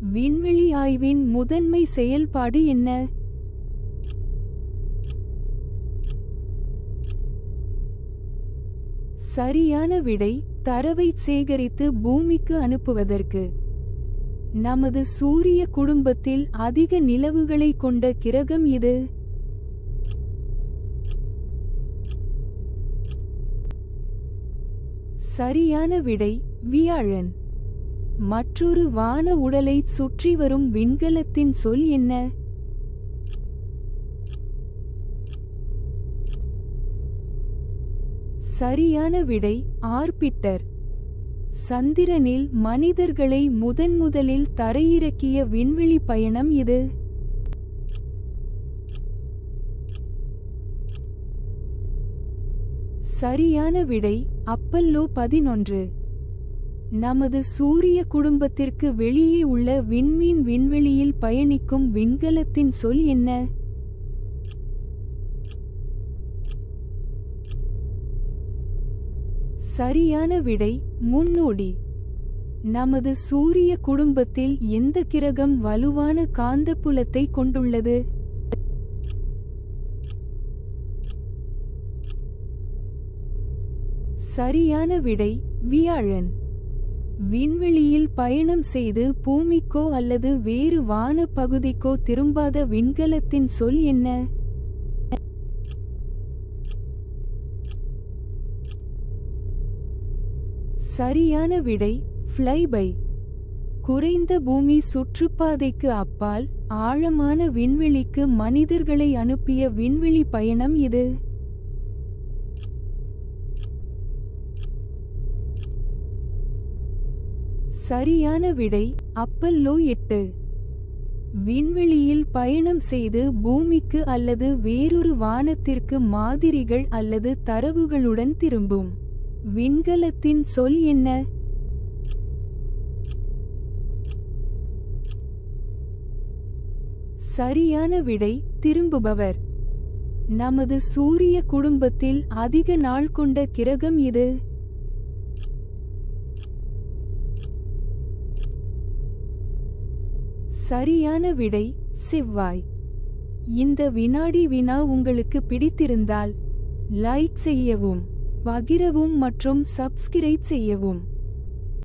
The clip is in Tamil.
விண்வெளி ஆய்வின் முதன்மை செயல்பாடு என்ன? சரியான விடை தரவைச் சேகரித்து பூமிக்கு அனுப்புவதற்கு. நமது சூரிய குடும்பத்தில் அதிக நிலவுகளைக் கொண்ட கிரகம் இது. சரியான விடை வியாழன். மற்றொரு வான உடலைச் சுற்றி வரும் விண்கலத்தின் சொல் என்ன? சரியான விடை ஆர்பிட்டர். சந்திரனில் மனிதர்களை முதன்முதலில் தரையிறக்கிய விண்வெளி பயணம் இது. சரியான விடை அப்பல்லோ பதினொன்று. நமது சூரிய குடும்பத்திற்கு வெளியே உள்ள விண்மீன் விண்வெளியில் பயணிக்கும் விண்கலத்தின் சொல் என்ன? சரியான விடை முன்னோடி. நமது சூரிய குடும்பத்தில் எந்த கிரகம் வலுவான காந்தப்புலத்தை கொண்டுள்ளது? சரியான விடை வியாழன். விண்வெளியில் பயணம் செய்து பூமிக்கோ அல்லது வேறு வான பகுதிக்கோ திரும்பாத விண்கலத்தின் சொல் என்ன? சரியான விடை ஃப்ளைபை குறைந்த பூமி சுற்றுப்பாதைக்கு அப்பால் ஆழமான விண்வெளிக்கு மனிதர்களை அனுப்பிய விண்வெளி பயணம் இது. சரியான விடை அப்பல்லோ எட்டு. விண்வெளியில் பயணம் செய்து பூமிக்கு அல்லது வேறொரு வானத்திற்கு மாதிரிகள் அல்லது தரவுகளுடன் திரும்பும். விண்கலத்தின் சொல் என்ன? சரியான விடை திரும்புபவர். நமது சூரிய குடும்பத்தில் அதிக நாள் கொண்ட கிரகம் இது. சரியான விடை செவ்வாய். இந்த வினாடி வினா உங்களுக்கு பிடித்திருந்தால் லைக் செய்யவும் பகிரவும் மற்றும் சப்ஸ்கிரைப் செய்யவும்.